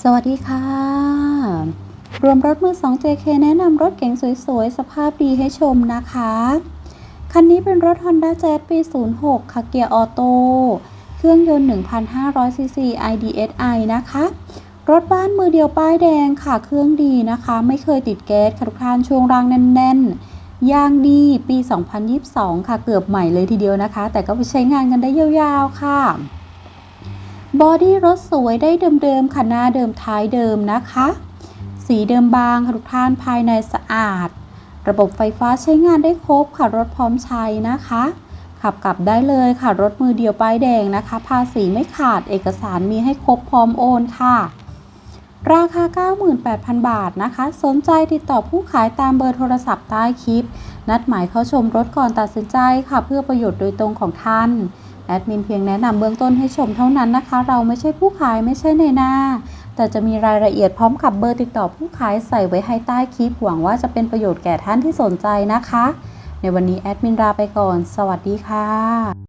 สวัสดีค่ะ รวมรถมือ 2 JK แนะนำรถเก๋งสวยๆ สภาพดีให้ชมนะคะ คันนี้เป็นรถ Honda Jazz ปี 06 ค่ะเกียร์ออโต้เครื่องยนต์ 1,500ซีซี IDSI นะคะ รถบ้านมือเดียวป้ายแดงค่ะ เครื่องดีนะคะ ไม่เคยติดแก๊สค่ะทุกท่านช่วงรางแน่นๆ ยางดีปี 2022 ค่ะเกือบใหม่เลยทีเดียวนะคะ แต่ก็ไปใช้งานกันได้ยาวๆ ค่ะ บอดี้รถสวยได้เดิมๆค่ะหน้าเดิมท้ายเดิมนะคะ สีเดิมบางค่ะทุกท่านภายในสะอาด ระบบไฟฟ้าใช้งานได้ครบค่ะรถพร้อมใช้นะคะ ขับกลับได้เลยค่ะรถมือเดียวป้ายแดงนะคะ ภาษีไม่ขาดเอกสารมีให้ครบพร้อมโอนค่ะ ราคา 98,000 บาทนะคะ สนใจติดต่อผู้ขายตามเบอร์โทรศัพท์ใต้คลิป นัดหมายเข้าชมรถก่อนตัดสินใจค่ะ เพื่อประโยชน์โดยตรงของท่าน ดมินเพียงแนะนำเบื้องต้นให้ชมเท่านั้นนะคะ เราไม่ใช่ผู้ขายไม่ใช่ในหน้า แต่จะมีรายละเอียดพร้อมกับเบอร์ติดต่อผู้ขายใส่ไว้ให้ใต้คลิปหวังว่าจะเป็นประโยชน์แก่ท่านที่สนใจนะคะ ในวันนี้แอดมินลาไปก่อน สวัสดีค่ะ